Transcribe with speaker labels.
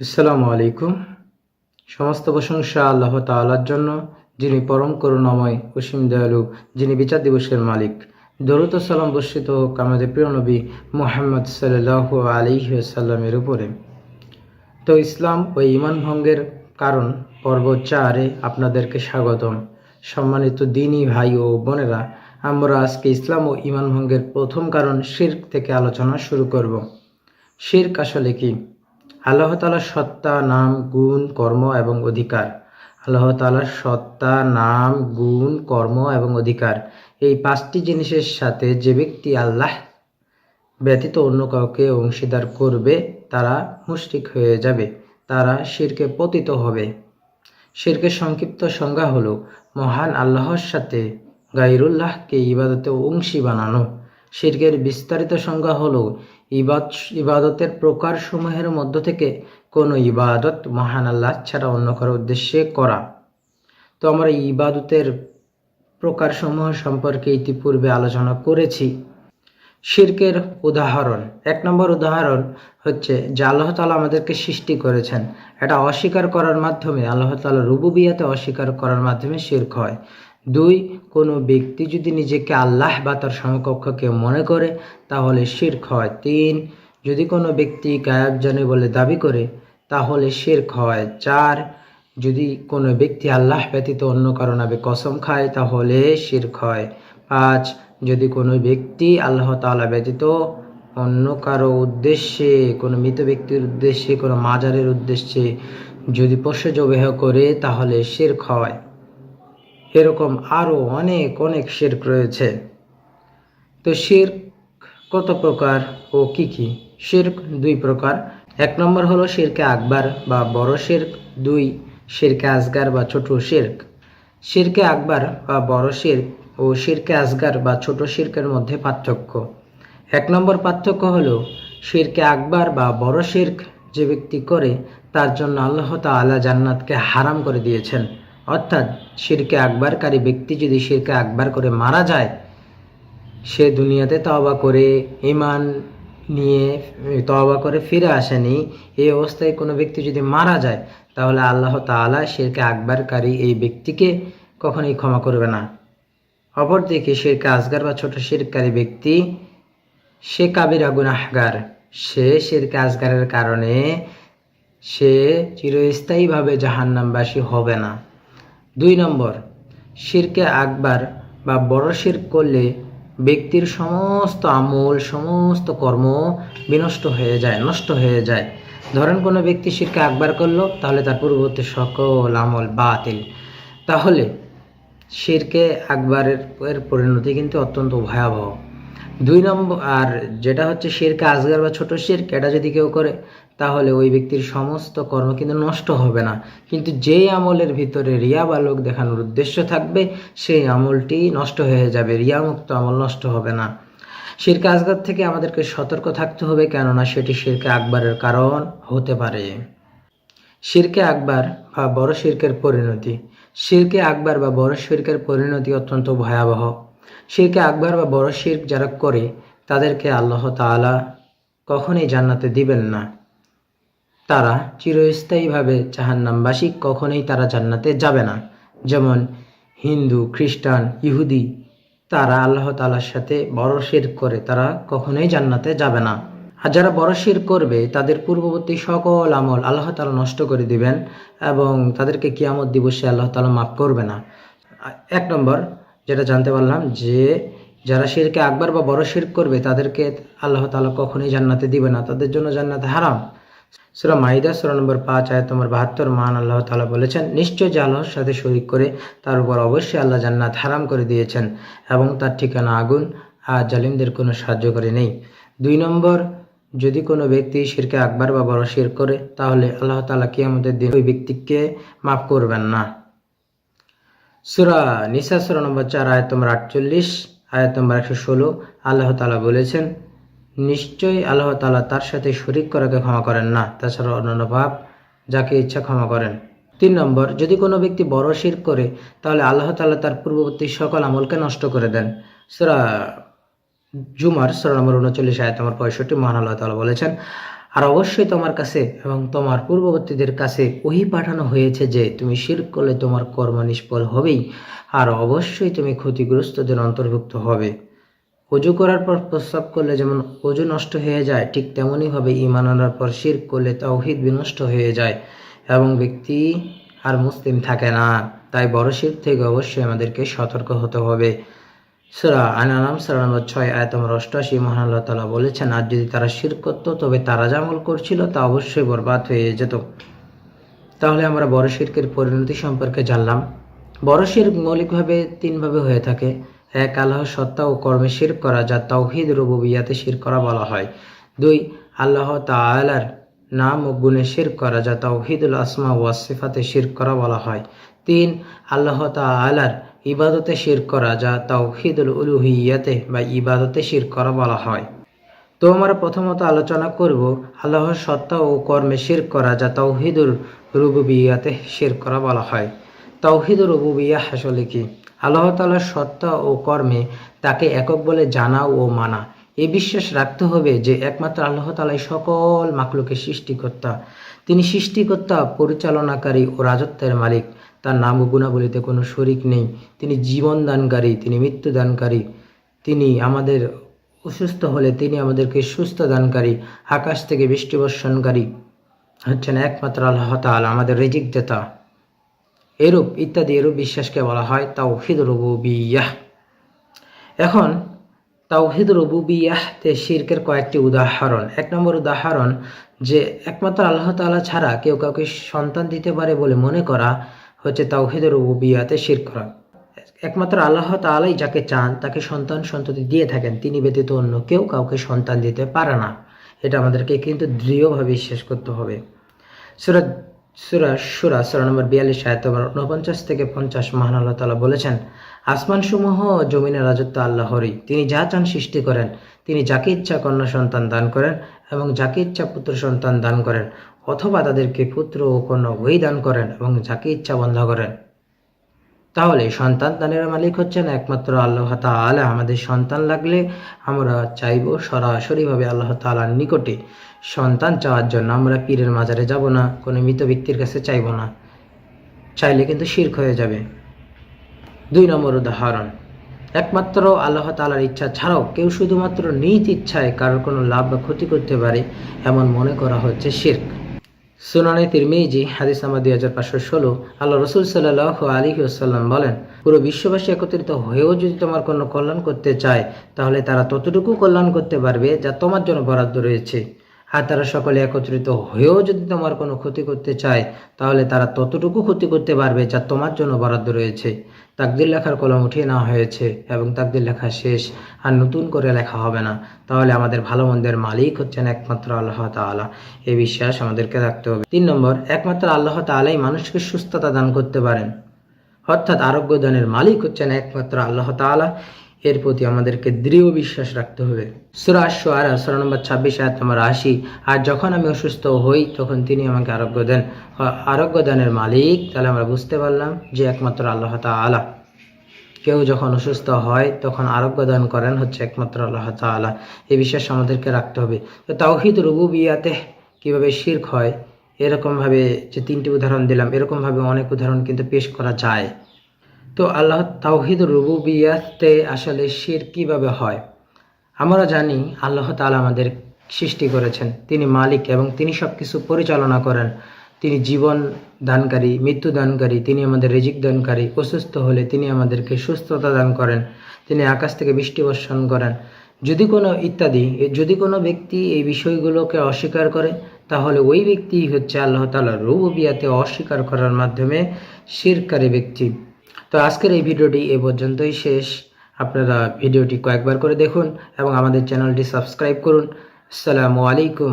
Speaker 1: আসসালামু আলাইকুম। সমস্ত প্রশংসা আল্লাহ তাআলার জন্য, যিনি পরম করুণাময় অসীম দয়ালু, যিনি বিচার দিবসের মালিক। দরুদ ও সালাম বর্ষিত হোক আমাদের প্রিয় নবী মোহাম্মদ সাল্লাহ আলিহি সাল্লামের উপরে। তো ইসলাম ও ইমান ভঙ্গের কারণ পর্ব চারে আপনাদেরকে স্বাগতম। সম্মানিত দিনী ভাই ও বোনেরা, আমরা আজকে ইসলাম ও ইমান ভঙ্গের প্রথম কারণ শির্ক থেকে আলোচনা শুরু করব। শির্ক আসলে কি? আল্লাহ তালার সত্তা, নাম, গুণ, কর্ম এবং অধিকার। আল্লাহ তালার সত্তা, নাম, গুণ, কর্ম এবং অধিকার। এই পাঁচটি জিনিসের সাথে যে ব্যক্তি আল্লাহ ব্যতীত অন্য কাউকে অংশীদার করবে, তারা মুশরিক হয়ে যাবে, তারা শিরকে পতিত হবে। শিরকের সংক্ষিপ্ত সংজ্ঞা হলো, মহান আল্লাহর সাথে গাইরুল্লাহকে ইবাদতে অংশী বানানো। শিরকের বিস্তারিত সংজ্ঞা হল, ইবাদ ইবাদতের প্রকারসমূহের মধ্য থেকে কোনো ইবাদত মহান আল্লাহ ছাড়া অন্য কারও উদ্দেশ্যে করা। তো আমরা ইবাদতের প্রকারসমূহ সম্পর্কে ইতিপূর্বে আলোচনা করেছি। শির্কের উদাহরণ, এক নম্বর উদাহরণ হচ্ছে যে আল্লাহ তালা আমাদেরকে সৃষ্টি করেছেন। এটা অস্বীকার করার মাধ্যমে, আল্লাহ তালা রুবুবিয়াতে অস্বীকার করার মাধ্যমে শির্ক হয়। দুই, কোনো ব্যক্তি যদি নিজেকে আল্লাহ বা তার সমকক্ষকে মনে করে, তাহলে শির্ক হয়। তিন, যদি কোনো ব্যক্তি গায়ব জানে বলে দাবি করে, তাহলে শির্ক হয়। চার, যদি কোনো ব্যক্তি আল্লাহ ব্যতীত অন্য কারও নামে কসম খায়, তাহলে শির্ক হয়। পাঁচ, যদি কোনো ব্যক্তি আল্লাহ তাআলা ব্যতীত অন্য কারও উদ্দেশ্যে, কোনো মৃত ব্যক্তির উদ্দেশ্যে, কোনো মাজারের উদ্দেশ্যে যদি পশু জবেহ করে, তাহলে শির্ক হয়। এরকম আরও অনেক অনেক শির্ক রয়েছে। তো শির্ক কত প্রকার ও কি কি? শির্ক দুই প্রকার। এক নম্বর হলো শিরকে আকবার বা বড় শির্ক। দুই, শিরকে আসগার বা ছোট শির্ক। শিরকে আকবার বা বড় শির্ক ও শিরকে আসগার বা ছোট শির্কের মধ্যে পার্থক্য। এক নম্বর পার্থক্য হলো শিরকে আকবার বা বড় শির্ক যে ব্যক্তি করে, তার জন্য আল্লাহ তাআলা জান্নাতকে হারাম করে দিয়েছেন। অর্থাৎ শিরকে আকবারকারী ব্যক্তি যদি শিরকে আকবার করে মারা যায়, সে দুনিয়াতে তওবা করে ইমান নিয়ে তওবা করে ফিরে আসেনি, এই অবস্থায় কোনো ব্যক্তি যদি মারা যায়, তাহলে আল্লাহ তাআলা শিরকে আকবারকারী এই ব্যক্তিকে কখনোই ক্ষমা করবে না। অপরদিকে শিরকে আসগার বা ছোট শিরকারী ব্যক্তি, সে কাবিরা গুনাহগার। সে শিরকে আসগারের কারণে সে চিরস্থায়ীভাবে জাহান্নামবাসী হবে না। দুই নম্বর, শিরকে আকবার বা বড় শির করলে ব্যক্তির সমস্ত আমল, সমস্ত কর্ম বিনষ্ট হয়ে যায়, নষ্ট হয়ে যায়। ধরেন কোনো ব্যক্তি শিরকে আকবার করল, তাহলে তার পূর্ববর্তী সকল আমল বাতিল। তাহলে শিরকে আকবরের এর পরিণতি কিন্তু অত্যন্ত ভয়াবহ। দুই নম্বর, আর যেটা হচ্ছে শিরকে আজগার বা ছোট শিরক এটা যদি কেউ করে তাহলে ওই ব্যক্তির সমস্ত কর্ম কিন্তু নষ্ট হবে না। কিন্তু যেই আমলের ভিতরে রিয়া বা লোক দেখানোর উদ্দেশ্য থাকবে, সেই আমলটি নষ্ট হয়ে যাবে, রিয়ামুক্ত আমল নষ্ট হবে না। শিরকে আসগার থেকে আমাদেরকে সতর্ক থাকতে হবে, কেননা সেটি শিরকে আকবরের কারণ হতে পারে। শিরকে আকবার বা বড় শিরকের পরিণতি। শিরকে আকবার বা বড় শিরকের পরিণতি অত্যন্ত ভয়াবহ। শিরকে আকবার বা বড় শির্ক যারা করে, তাদেরকে আল্লাহ তাআলা কখনোই জান্নাতে দিবেন না। তারা চিরস্থায়ীভাবে জাহান্নামবাসী কখনোই তারা জান্নাতে যাবে না। যেমন হিন্দু, খ্রিস্টান, ইহুদি, তারা আল্লাহ তালার সাথে বড় শির করে, তারা কখনোই জান্নাতে যাবে না। আর যারা বড় শির করবে, তাদের পূর্ববর্তী সকল আমল আল্লাহ তাআলা নষ্ট করে দিবেন এবং তাদেরকে কিয়ামত দিবসে আল্লাহ তাআলা মাফ করবে না। এক নম্বর, যেটা জানতে পারলাম যে যারা শিরকে আকবার বা বড় শির করবে, তাদেরকে আল্লাহ তালা কখনোই জান্নাতে দিবে না। তাদের জন্য জান্নাতে হারাম। সুরা মাইদা, সুরা নম্বর পাঁচ, আয়াত নম্বর বাহাত্তর মান আল্লাহ তাআলা বলেছেন, নিশ্চয় যে আল্লাহর সাথে শরিক করে তার উপর অবশ্যই আল্লাহ জান্নাত হারাম করে দিয়েছেন এবং তার ঠিকানা আগুন, আর জালিমদের কোনো সাহায্য করে নেই। দুই নম্বর, যদি কোনো ব্যক্তি শিরকে আকবার বা বড় শির করে, তাহলে আল্লাহ তাআলা কিয়ামতের দিন ওই ব্যক্তিকে মাফ করবেন না। সুরা নিসা, সুরা নম্বর চার, আয়াত নম্বর আটচল্লিশ, আয়াত নম্বর একশো ষোলো, আল্লাহ তালা বলেছেন নিশ্চয়ই আল্লাহ তালা তার সাথে শরিক করাকে ক্ষমা করেন না, তাছাড়া অন্যান্য পাপ যাকে ইচ্ছা ক্ষমা করেন। তিন নম্বর, যদি কোনো ব্যক্তি বড় শির করে, তাহলে আল্লাহ তালা তার পূর্ববর্তী সকল আমলকে নষ্ট করে দেন। সুরা জুমার, সুরা নম্বর উনচল্লিশ, আয়াত নম্বর পঁয়ষট্টি, মহান আল্লাহ তালা বলেছেন, আর অবশ্যই তোমার কাছে এবং তোমার পূর্ববর্তীদের কাছে ওহি পাঠানো হয়েছে যে তুমি শির করলে তোমার কর্ম নিষ্ফল হবেই, আর অবশ্যই তুমি ক্ষতিগ্রস্তদের অন্তর্ভুক্ত হবে। অজু করার পর প্রস্রাব করলে যেমন অজু নষ্ট হয়ে যায়, ঠিক তেমনইভাবে ইমান আনার পর শির করলে তাওহিদ বিনষ্ট হয়ে যায় এবং ব্যক্তি আর মুসলিম থাকে না। তাই বড় শির থেকে অবশ্যই আমাদেরকে সতর্ক হতে হবে। সুরা আনানাম সুরা নম্বর ছয়, আয়াত নম্বর অষ্টআশি, মহান আল্লাহ তালা বলেছেন, আর যদি তারা শির করতো, তবে তারা যা আমল করছিল তা অবশ্যই বরবাদ হয়ে যেত। তাহলে আমরা বড় শিরকের পরিণতি সম্পর্কে জানলাম। বড় শির মৌলিকভাবে তিনভাবে হয়ে থাকে। এক আল্লাহ সত্তা ও কর্মে শির করা, যা তাওহিদ রুবুবিয়াতে শির করা বলা হয়। দুই, আল্লাহ তাআলার নাম ও গুণে শির করা, যা তাওহিদুল আসমা ও সিফাতে শির করা বলা হয়। তিন, আল্লাহ তাআলার ইবাদতে শির করা, যা তাওহিদুল উলুহিয়াতে বা ইবাদতে শির করা বলা হয়। তো আমরা প্রথমত আলোচনা করব আল্লাহর সত্তা ও কর্মে শির করা, যা তাওহিদুর রুবুবিয়াতে শির করা বলা হয়। তাওহিদুর রুবুবিয়া আসলে কি? আল্লাহ তালার সত্তা ও কর্মে তাকে একক বলে জানা ও মানা। এ বিশ্বাস রাখতে হবে যে একমাত্র আল্লাহ তালাই সকল মাকলুকে সৃষ্টিকর্তা। তিনি সৃষ্টিকর্তা, পরিচালনাকারী ও রাজত্বের মালিক। তার নাম ও গুণাবলিতে কোনো শরিক নেই। তিনি জীবন দানকারী তিনি মৃত্যু দানকারী তিনি আমাদের অসুস্থ হলে তিনি আমাদেরকে সুস্থ দানকারী আকাশ থেকে বৃষ্টি বর্ষণকারী। হচ্ছেন একমাত্র আল্লাহ তাআলা, আমাদের রেজিক দেতা। এরূপ ইত্যাদি এরূপ বিশ্বাসকে বলা হয় তাওহিদ রবুবিয়াহ। এখন, তাওহিদ রবুবিয়াহতে শিরকের কয়েকটি উদাহরণ। এক নম্বর উদাহরণ, যে একমাত্র আল্লাহ তাআলা ছাড়া কেউ কাউকে সন্তান দিতে পারে বলে মনে করা হচ্ছে তাওহিদ রবুবিয়াতে শির করা। একমাত্র আল্লাহ তাআলাই যাকে চান, তাকে সন্তান সন্ততি দিয়ে থাকেন, তিনি ব্যতীত অন্য কেউ কাউকে সন্তান দিতে পারে না। এটা আমাদেরকে কিন্তু দৃঢ়ভাবে বিশ্বাস করতে হবে। সুরাত সুরা সুরা সুরা নম্বর বিয়াল্লিশ, আয়াত উনপঞ্চাশ থেকে পঞ্চাশ, মহান আল্লাহ তালা বলেছেন, আসমানসমূহ ও জমিনের রাজত্ব আল্লাহরই। তিনি যা চান সৃষ্টি করেন। তিনি যাকে ইচ্ছা কন্যা সন্তান দান করেন এবং যাকে ইচ্ছা পুত্র সন্তান দান করেন, অথবা তাদেরকে পুত্র ও কন্যা উভয়ই দান করেন এবং যাকে ইচ্ছা বন্ধ করেন। তাহলে সন্তান দানের মালিক হচ্ছেন একমাত্র আল্লাহ তাআলা। আমাদের সন্তান লাগলে আমরা চাইব সরাসরিভাবে আল্লাহ তালার নিকটে সন্তান চাওয়ার জন্য। আমরা পীরের মাজারে যাব না, কোনো মৃত ব্যক্তির কাছে চাইব না। চাইলে কিন্তু শির্ক হয়ে যাবে। দুই নম্বর উদাহরণ, একমাত্র আল্লাহ তালার ইচ্ছা ছাড়াও কেউ শুধুমাত্র নিজ ইচ্ছায় কারোর কোনো লাভ বা ক্ষতি করতে পারে, এমন মনে করা হচ্ছে শির্ক। সুনানে তিরমিজি, হাদিস নাম্বার দুই হাজার পাঁচশো ষোলো। আল্লাহ রসুল সাল্লাহ আলী আসাল্লাম বলেন, পুরো বিশ্ববাসী একত্রিত হয়েও যদি তোমার কোনো কল্যাণ করতে চায়, তাহলে তারা ততটুকু কল্যাণ করতে পারবে যা তোমার জন্য বরাদ্দ রয়েছে। আর তারা সকলে একত্রিত হয়েও যদি তোমার কোনো ক্ষতি করতে চায়, তাহলে তারা ততটুকু ক্ষতি করতে পারবে যা তোমার জন্য বরাদ্দ রয়েছে। তাকদির লেখার কলম উঠিয়ে নেওয়া হয়েছে এবং তাকদির লেখা শেষ, আর নতুন করে লেখা হবে না। তাহলে আমাদের ভালো মন্দের মালিক হচ্ছেন একমাত্র আল্লাহ তাআলা। এই বিশ্বাস আমাদেরকে রাখতে হবে। তিন নম্বর, একমাত্র আল্লাহ তাআলাই মানুষকে সুস্থতা দান করতে পারেন। অর্থাৎ আরোগ্য দানের মালিক হচ্ছেন একমাত্র আল্লাহ তাআলা। এর প্রতি আমাদেরকে দৃঢ় বিশ্বাস রাখতে হবে। সুরা আর সুরা নম্বর ছাব্বিশ, আয়াত নম্বর আশি। আর যখন আমি অসুস্থ হই, তখন তিনি আমাকে আরোগ্য দেন। আরোগ্য দানের মালিক, তাহলে আমরা বুঝতে পারলাম যে একমাত্র আল্লাহ তাআলা। কেউ যখন অসুস্থ হয়, তখন আরোগ্য দান করেন হচ্ছে একমাত্র আল্লাহ তাআলা। এই বিশ্বাস আমাদেরকে রাখতে হবে। তো তাওহিদ রুবু বিয়াতে কীভাবে শির্ক হয়, এরকমভাবে যে তিনটি উদাহরণ দিলাম, এরকমভাবে অনেক উদাহরণ কিন্তু পেশ করা যায়। তো আল্লাহ তাওহিদ রুবুবিয়াতে আসলে শির কীভাবে হয়? আমরা জানি আল্লাহ তালা আমাদের সৃষ্টি করেছেন। তিনি মালিক এবং তিনি সব কিছু পরিচালনা করেন। তিনি জীবন দানকারী, মৃত্যু দানকারী, তিনি আমাদের রিজিক দানকারী, অসুস্থ হলে তিনি আমাদেরকে সুস্থতা দান করেন। তিনি আকাশ থেকে বৃষ্টি বর্ষণ করেন। যদি কোনো ইত্যাদি, যদি কোনো ব্যক্তি এই বিষয়গুলোকে অস্বীকার করে, তাহলে ওই ব্যক্তি হচ্ছে আল্লাহ তালা রুবুবিয়াতে অস্বীকার করার মাধ্যমে শিরকারী ব্যক্তি। তো আজকের এই ভিডিওটি এ পর্যন্তই শেষ। আপনারা ভিডিওটি কয়েকবার করে দেখুন এবং আমাদের চ্যানেলটি সাবস্ক্রাইব করুন। আসসালামু আলাইকুম।